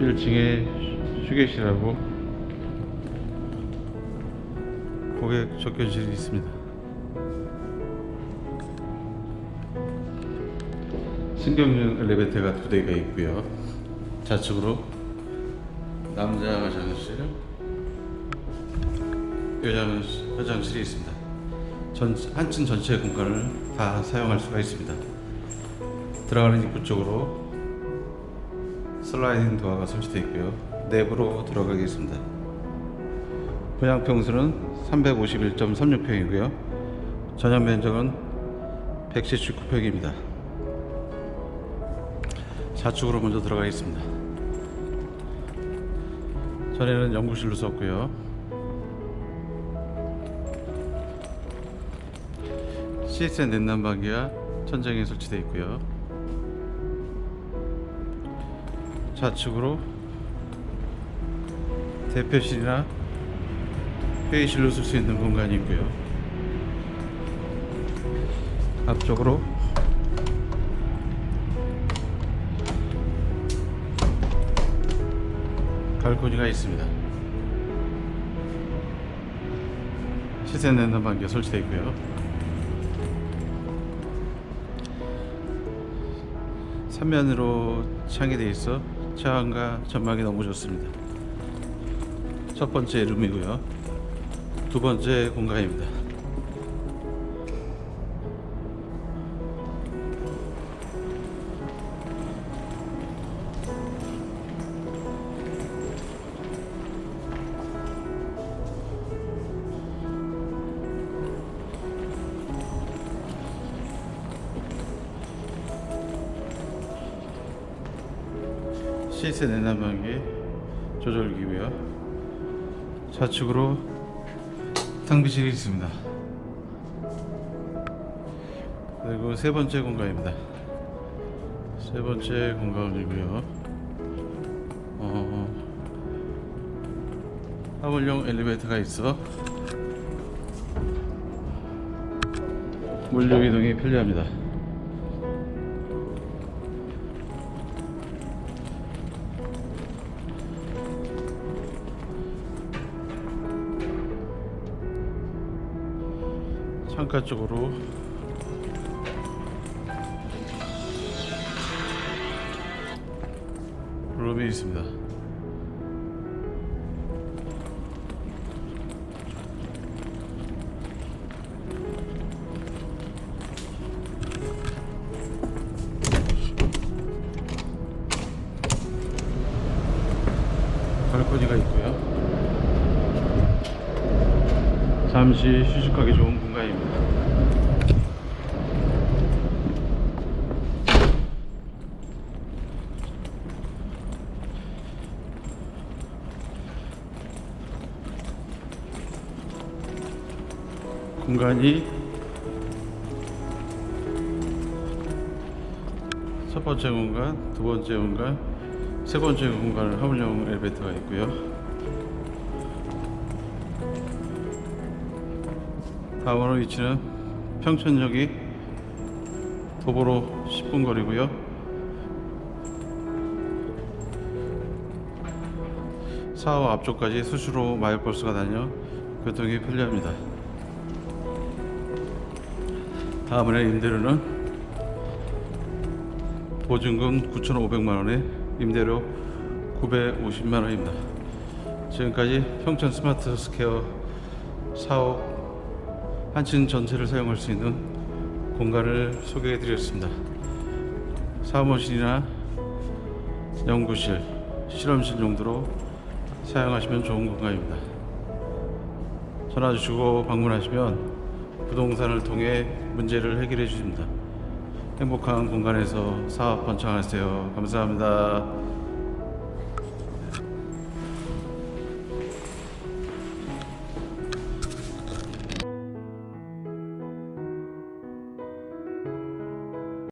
1층에 휴게실하고 고객 접견실이 있습니다. 신경용 엘리베이터가 두 대가 있고요. 좌측으로 남자 화장실, 여자 화장실이 있습니다. 전, 한층 전체 공간을 다 사용할 수가 있습니다. 들어가는 입구 쪽으로 슬라이딩 도어가 설치되어 있고요. 내부로 들어가겠습니다. 분양 평수는 351.36평이고요. 전용 면적은 179평입니다. 좌측으로 먼저 들어가겠습니다. 전에는 연구실로 썼고요. CSN 냉난방기가 천장에 설치되어 있고요. 좌측으로 대표실이나 회의실로 쓸 수 있는 공간이 있고요. 앞쪽으로 발코니가 있습니다. 시세 냉난방기가 설치되어 있고요. 삼면으로 창이 되어 있어 차원과 전망이 너무 좋습니다. 첫 번째 룸이고요. 두 번째 공간입니다. 시세 내난방기 조절기고요. 좌측으로 탕비실이 있습니다. 그리고 세 번째 공간입니다. 세 번째 공간이고요. 어, 화물용 엘리베이터가 있어 물류 이동이 편리합니다. 창가 쪽으로 룸이 있습니다. 발코니가 있고요. 잠시 휴식하기 좋은 공간입니다. 공간이 첫 번째 공간, 두 번째 공간, 세 번째 공간을 화물용 엘리베이터가 있고요. 다음으로 위치는 평촌역이 도보로 10분 거리고요. 사업 앞쪽까지 수시로 마을버스가 다녀 교통이 편리합니다. 다음에 임대료는 보증금 9,500만 원에 임대료 950만 원입니다. 지금까지 평촌 스마트 스퀘어 사업 한층 전체를 사용할 수 있는 공간을 소개해 드렸습니다. 사무실이나 연구실, 실험실 용도로 사용하시면 좋은 공간입니다. 전화 주시고 방문하시면 부동산을 통해 문제를 해결해 주십니다. 행복한 공간에서 사업 번창하세요. 감사합니다.